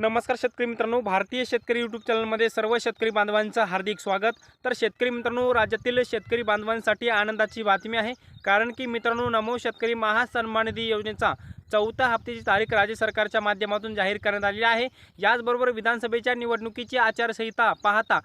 नमस्कार शेतकरी मित्रांनो भारतीय शेतकरी यूट्यूब चॅनलमध्ये सर्व शेतकरी बांधवांचं हार्दिक स्वागत. तर शेतकरी मित्रांनो राज्यातील शेतकरी बांधवांसाठी आनंदाची बातमी आहे. कारण की मित्रांनो नमो शेतकरी महासन्मान निधी योजनेचा चौथा हप्त्याची तारीख राज्य सरकारच्या माध्यमातून जाहीर करण्यात आलेली आहे. याचबरोबर विधानसभेच्या निवडणुकीची आचारसंहिता पाहता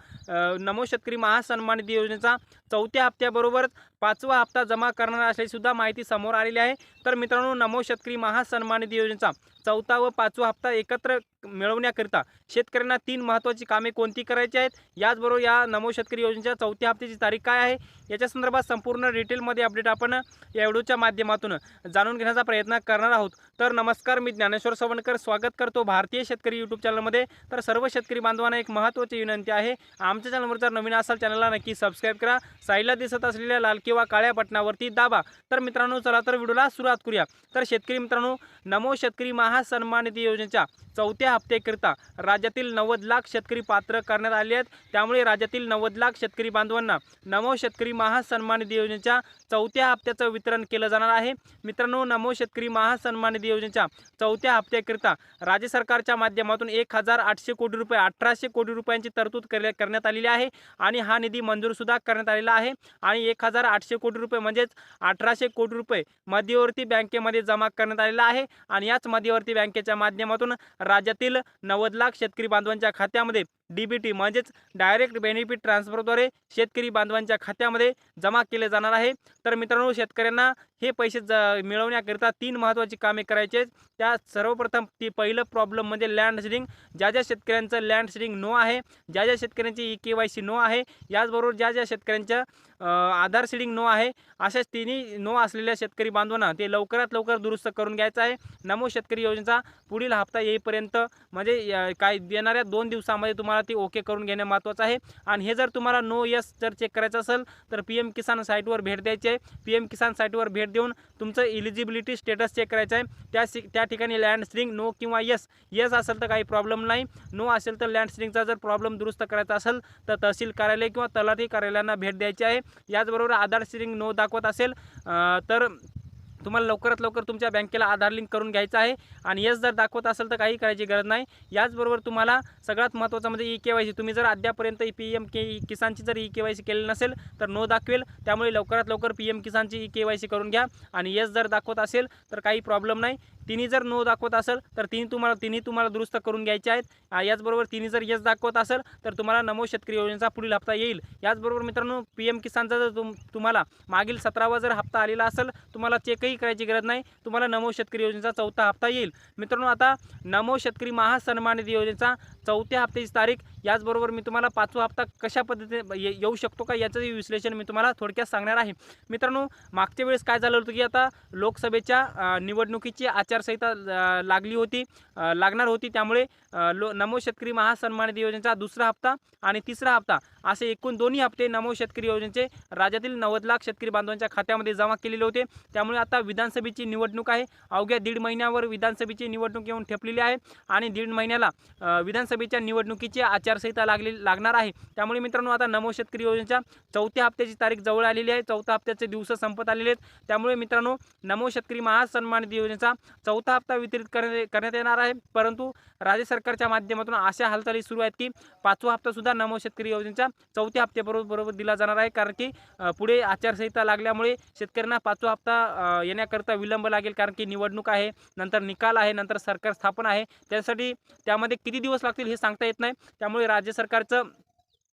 नमो शेतकरी महासन्मान निधी योजनेचा चौथ्या हप्त्याबरोबरच पाचवा हप्ता जमा करणार असल्याची सुद्धा माहिती समोर आलेली आहे. तर मित्रांनो नमो शेतकरी महासन्मान निधी योजनेचा चौथा व पाचवा हप्ता एकत्र मिळवण्याकरिता शेतकऱ्यांना तीन महत्त्वाची कामे कोणती करायची आहेत? याचबरोबर या नमो शेतकरी योजनेच्या चौथ्या हप्त्याची तारीख काय आहे? याच्या संदर्भात संपूर्ण डिटेलमध्ये अपडेट आपण या व्हिडिओच्या माध्यमातून जाणून घेण्याचा प्रयत्न करणार आहोत. तर नमस्कार मी ज्ञानेश्वर सवणकर स्वागत करतो भारतीय शेतकरी यूट्यूब चॅनलमध्ये. तर सर्व शेतकरी बांधवांना एक महत्त्वाची विनंती आहे. आमच्या चॅनलवर जर नवीन असाल चॅनलला नक्की सबस्क्राईब करा. साईडला दिसत असलेल्या लाल किंवा काळ्या बटनावरती दाबा. तर मित्रांनो चला तर व्हिडिओला सुरुवात करूया. तर शेतकरी मित्रांनो नमो शेतकरी महा महासन्मान निधी योजनेच्या चौथ्या हप्त्याकरिता राज्यातील नव्वद लाख शेतकरी पात्र करण्यात आले आहेत. त्यामुळे राज्यातील नव्वद लाख शेतकरी बांधवांना नमो शेतकरी महासन्मान निधी योजनेच्या चौथ्या हप्त्याचं वितरण केलं जाणार आहे. मित्रांनो नमो शेतकरी महासन्मान निधी योजनेच्या चौथ्या हप्त्याकरिता राज्य सरकारच्या माध्यमातून एक हजार आठशे कोटी रुपये अठराशे कोटी रुपयांची तरतूद करण्यात आलेली आहे आणि हा निधी मंजूरसुद्धा करण्यात आलेला आहे. आणि एक हजार आठशे कोटी रुपये म्हणजेच अठराशे कोटी रुपये मध्यवर्ती बँकेमध्ये जमा करण्यात आलेला आहे. आणि याच मध्यवर्ती बँकेच्या माध्यमातून राज्यातील नव्वद लाख शेतकरी बांधवांच्या खात्यामध्ये डी बी टी म्हणजेच डायरेक्ट बेनिफिट ट्रान्सफरद्वारे शेतकरी बांधवांच्या खात्यामध्ये जमा केले जाणार आहे. तर मित्रांनो शेतकऱ्यांना हे पैसे ज मिळवण्याकरिता तीन महत्त्वाची कामे करायची त्या सर्वप्रथम ती पहिलं प्रॉब्लेम म्हणजे लँड शेडिंग ज्या ज्या शेतकऱ्यांचं लँड शेडिंग नो आहे ज्या ज्या शेतकऱ्यांची E K Y C no आहे याचबरोबर ज्या ज्या शेतकऱ्यांच्या आधार सीडिंग नो आहे अशाच तिन्ही नो असलेल्या शेतकरी बांधवांना ते लवकरात लवकर दुरुस्त करून घ्यायचं आहे. नमो शेतकरी योजनेचा पुढील हप्ता येईपर्यंत म्हणजे काय येणाऱ्या दोन दिवसामध्ये तुम्हाला ती ओके करून घेणं महत्त्वाचं आहे. आणि हे जर तुम्हाला नो यस जर चेक करायचं असेल तर पी एम किसान साईटवर भेट द्यायची आहे. पी एम किसान साईटवर भेट देऊन तुमचं इलिजिबिलिटी स्टेटस चेक करायचं आहे. त्या सि त्या ठिकाणी लँड स्ट्रिंग नो किंवा यस यस असेल तर काही प्रॉब्लेम नाही. नो असेल तर लँड स्ट्रिंगचा जर प्रॉब्लेम दुरुस्त करायचा असेल तर तहसील कार्यालय किंवा तलाठी कार्यालयांना भेट द्यायची आहे. याचबरोबर आधार स्ट्रिंग नो दाखवत असेल तर तुम्हाला लवकरात लवकर तुमच्या बँकेला आधार लिंक करून घ्यायचं आहे. आणि यस जर दाखवत असेल तर काही करायची गरज नाही. याचबरोबर तुम्हाला सगळ्यात महत्त्वाचं म्हणजे ई के वाय सी. तुम्ही जर अद्यापर्यंत पी एम के किसानची जर ई के वाय सी केली नसेल तर नो दाखवेल. त्यामुळे लवकरात लवकर पी एम किसानची ई के वाय सी करून घ्या. आणि यस जर दाखवत असेल तर काही प्रॉब्लेम नाही. तिन्ही जर नो दाखवत असेल तर तिन्ही तुम्हाला तिन्ही तुम्हाला दुरुस्त करून घ्यायचे आहेत. याचबरोबर तिन्ही जर यस दाखवत असेल तर तुम्हाला नमो शेतकरी योजनेचा पुढील हप्ता येईल. याचबरोबर मित्रांनो पी एम किसानचा जर तुम तुम्हाला मागील सतरावा जर हप्ता आलेला असेल तुम्हाला चेकही करायची गरज नाही. तुम्हाला नमो शेतकरी योजनेचा चौथा हप्ता येईल. मित्रांनो आता नमो शेतकरी महासन्मान निधी योजनेचा चौथ्या हप्त्याची तारीख. याचबरोबर मी तुम्हाला पाचवा हप्ता कशा पद्धतीने ये- येऊ शकतो का याचंही विश्लेषण मी तुम्हाला थोडक्यात सांगणार आहे. मित्रांनो मागच्या वेळेस काय झालं होतं की आता लोकसभेच्या निवडणुकीची आचारसंहिता लागली होती लागणार होती. त्यामुळे लो नमो शेतकरी महासन्मान निधी योजनेचा दुसरा हप्ता आणि तिसरा हप्ता असे एकूण दोन्ही हप्ते नमो शेतकरी योजनेचे राज्यातील नव्वद लाख शेतकरी बांधवांच्या खात्यामध्ये जमा केलेले होते. त्यामुळे आता विधानसभेची निवडणूक आहे. अवघ्या दीड महिन्यावर विधानसभेची निवडणूक येऊन ठेपलेली आहे आणि दीड महिन्याला विधानसभेच्या निवडणुकीची आचारसंहिता लागली लागणार आहे. त्यामुळे मित्रांनो आता नमो शेतकरी योजनेच्या चौथ्या हप्त्याची तारीख जवळ आलेली आहे. चौथ्या हप्त्याचे दिवस संपत आलेले आहेत. त्यामुळे मित्रांनो नमो शेतकरी महासन्मान निधी योजनेचा चौथा हप्ता वितरित करण्यात करण्यात येणार आहे. परंतु राज्य सरकारच्या माध्यमातून अशा हालचाली सुरू आहेत की पाचवा हप्ता सुद्धा नमो शेतकरी योजनेच्या चौथ्या हप्त्याबरोबर बरोबर दिला जाणार आहे. कारण की पुढे आचारसंहिता लागल्यामुळे शेतकऱ्यांना पाचवा हप्ता येण्याकरता विलंब लागेल कारण की निवडणूक आहे नंतर निकाल आहे नंतर सरकार स्थापन आहे. त्यासाठी त्यामध्ये किती दिवस लागतील हे सांगता येत नाही. त्यामुळे राज्य सरकारचं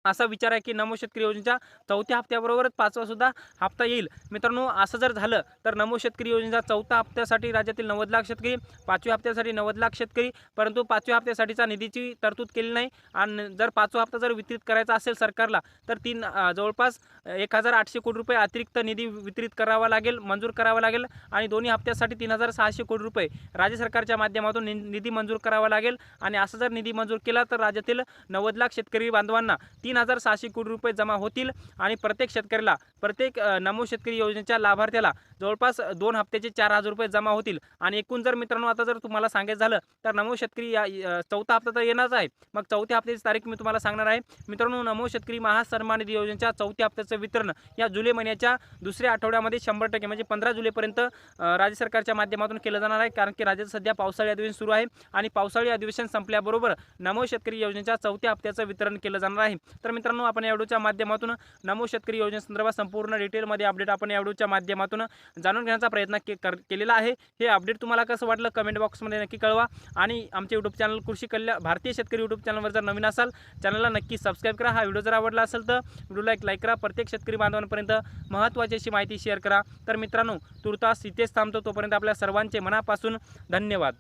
असा विचार आहे की नमो शेतकरी योजनेच्या चौथ्या हप्त्याबरोबरच पाचवा सुद्धा हप्ता येईल. मित्रांनो असं जर झालं तर नमो शेतकरी योजनेचा चौथा हप्त्यासाठी राज्यातील नव्वद लाख शेतकरी पाचव्या हप्त्यासाठी नव्वद लाख शेतकरी परंतु पाचव्या हप्त्यासाठीचा निधीची तरतूद केली नाही. आणि जर पाचवा हप्ता जर वितरित करायचा असेल सरकारला तर तीन जवळपास एक हजार आठशे कोटी रुपये अतिरिक्त निधी वितरित करावा लागेल मंजूर करावा लागेल आणि दोन्ही हप्त्यासाठी तीन हजार सहाशे कोटी रुपये राज्य सरकारच्या माध्यमातून नि- निधी मंजूर करावा लागेल. आणि असं जर निधी मंजूर केला तर राज्यातील नव्वद लाख शेतकरी बांधवांना तीन हजार सहाशे कोटी रुपये जमा होतील आणि प्रत्येक शेतकऱ्याला प्रत्येक नमो शेतकरी योजनेच्या लाभार्थ्याला जवळपास दोन हप्त्याचे चार हजार रुपये जमा होतील. आणि एकूण जर मित्रांनो आता जर तुम्हाला सांगायचं झालं तर नमो शेतकरी या चौथा हप्ता तर येणारच आहे. मग चौथ्या हप्त्याची तारीख मी तुम्हाला सांगणार आहे. मित्रांनो नमो शेतकरी महासन्मान निधी योजनेच्या चौथ्या हप्त्याचं वितरण या जुलै महिन्याच्या दुसऱ्या आठवड्यामध्ये शंभर टक्के म्हणजे पंधरा जुलैपर्यंत राज्य सरकारच्या माध्यमातून केलं जाणार आहे. कारण की राज्यात सध्या पावसाळी अधिवेशन सुरू आहे आणि पावसाळी अधिवेशन संपल्याबरोबर नमो शेतकरी योजनेच्या चौथ्या हप्त्याचं वितरण केलं जाणार आहे. तर मित्रांनो आपण या व्हिडिओच्या माध्यमातून नमो शेतकरी योजनेसंदर्भात संपूर्ण डिटेलमध्ये अपडेट आपण या व्हिडिओच्या माध्यमातून जाणून घेण्याचा प्रयत्न के कर केलेला आहे. हे अपडेट तुम्हाला कसं वाटलं कमेंट बॉक्समध्ये नक्की कळवा. आणि आमचे यूट्यूब चॅनल कृषी कल्याण भारतीय शेतकरी यूट्यूब चॅनलवर जर नवीन असाल चॅनलला नक्की सबस्क्राईब करा. हा व्हिडिओ जर आवडला असेल तर व्हिडिओला एक लाईक करा. प्रत्येक शेतकरी बांधवांपर्यंत महत्त्वाची अशी माहिती शेअर करा. तर मित्रांनो तुर्तास इथेच थांबतो. तोपर्यंत आपल्या सर्वांचे मनापासून धन्यवाद.